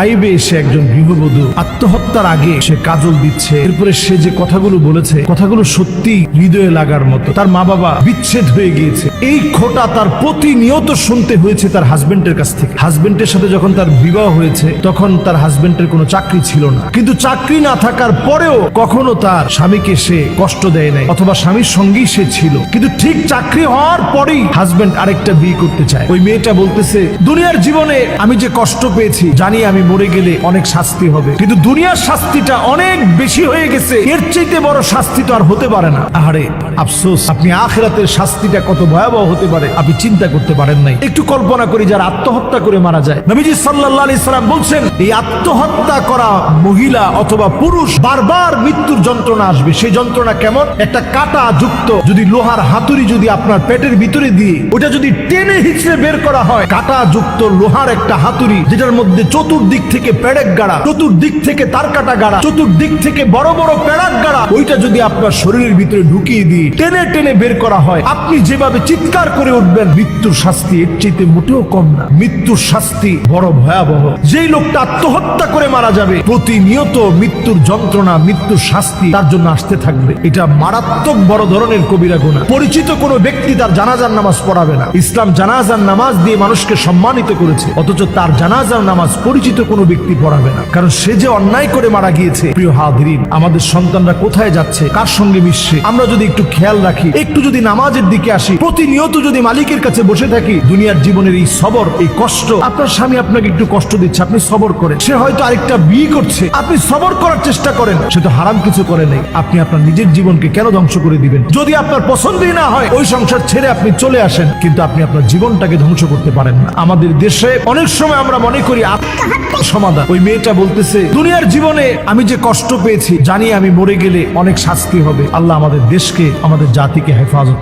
আইবে এসে একজন গৃহবধূ আত্মহত্যার আগে সে কাজল দিচ্ছে। এরপরে সে যে কথাগুলো বলেছে, কথাগুলো সত্যি হৃদয়ে লাগার মতো। তার মা বাবা বিচ্ছেদ হয়ে গিয়েছে। এই খোটা তার প্রতিনিয়ত শুনতে হয়েছে তার হাজবেন্ডের কাছ থেকে। হাজবেন্ডের সাথে যখন তার বিবাহ হয়েছে, তখন তার হাজবেন্ডের কোনো চাকরি ছিল না। কিন্তু চাকরি না থাকার পরেও কখনো তার স্বামীকে সে কষ্ট দেয় নাই, অথবা স্বামীর সঙ্গেই সে ছিল। কিন্তু ঠিক চাকরি হওয়ার পরেই হাজবেন্ড আরেকটা বিয়ে করতে চায়। ওই মেয়েটা বলতেছে, দুনিয়ার জীবনে আমি যে কষ্ট পেয়েছি, জানি আমি মরে গেলে অনেক শাস্তি হবে। কিন্তু দুনিয়ার শাস্তিটা অনেক বেশি হয়ে গেছে। এর চাইতে বড় শাস্তি তো আর হতে পারে না। আহারে, আফসোস, আপনি আখেরাতের শাস্তিটা কত ভয়াবহ হতে পারে, আপনি চিন্তা করতে পারেন নাই। একটু কল্পনা করি যারা আত্মহত্যা করে মারা যায়। নবীজি আলাইহি সাল্লাম বলছেন, এই আত্মহত্যা করা মহিলা অথবা পুরুষ বারবার মৃত্যুর যন্ত্রণা আসবে। সেই যন্ত্রণা কেমন? একটা কাটা যুক্ত, যদি লোহার হাতুড়ি যদি আপনার পেটের ভিতরে দিয়ে, ওটা যদি টেনে হিচড়ে বের করা হয়, কাটা যুক্ত লোহার একটা হাতুড়ি, যেটার মধ্যে চতুর্দিক থেকে পেড়েক গাড়া, চতুর্দিক থেকে তার কাটা গাড়া, চতুর্দিক থেকে বড় বড় পেড়াক গাড়া। ওইটা যদি আপনার শরীরের ভিতরে ঢুকিয়ে দিয়ে টেনে টেনে বের করা হয়, আপনি যেভাবে চিৎকার করে উঠবেন, মৃত্যুর শাস্তি এর চাইতে মোটেও কম না। মৃত্যুর শাস্তি বড় ভয়াবহ। যেই লোকটা আত্মহত্যা করে মারা যাবে, প্রতিনিয়ত মৃত্যুর যন্ত্রণা, মৃত্যুর শাস্তি তার জন্য আসতে থাকবে। এটা মারাত্মক বড় ধরনের কবিরা গুণা। পরিচিত কোনো ব্যক্তি তার জানাজার নামাজ পড়াবে না। ইসলাম জানাজার নামাজ দিয়ে মানুষকে সম্মানিত করেছে, অথচ তার জানাজার নামাজ পরিচিত কোনো ব্যক্তি পড়াবে না। কারণ সে যে অন্যায় করে মারা গিয়েছে, প্রিয় হাদিন আমাদের সন্তানরা কোথায় যাচ্ছে, কার সঙ্গে মিশছে, আমরা যদি একটু খেয়াল রাখি, একটু যদি নামাজের দিকে আসি, প্রতিনিয়ত যদি মালিকের কাছে বসে থাকি, দুনিয়ার জীবনের এই সবর, এই কষ্ট, আপনার স্বামী আপনাকে একটু কষ্ট দিচ্ছে, আপনি সবর করেন। সে হয়তো আরেকটা বিয়ে করছে, আপনি সবর করার চেষ্টা করেন, সে তো হারাম কিছু করে নেই। আপনি আপনার নিজের জীবনকে কেন ধ্বংস করে দিবেন? যদি আপনার পছন্দই না হয়, ওই সংসার ছেড়ে আপনি চলে আসেন, কিন্তু আপনি আপনার জীবনটাকে ধ্বংস করতে পারেন না। আমাদের দেশে অনেক সময় আমরা মনে করি আত্মহত্যা সমাধান ওই মেয়েটা বলতেছে, দুনিয়ার জীবনে আমি যে কষ্ট পেয়েছি, জানি আমি মরে গেলে অনেক শাস্তি হবে। আল্লাহ আমাদের দেশকে, আমাদের জাতিকে হেফাজত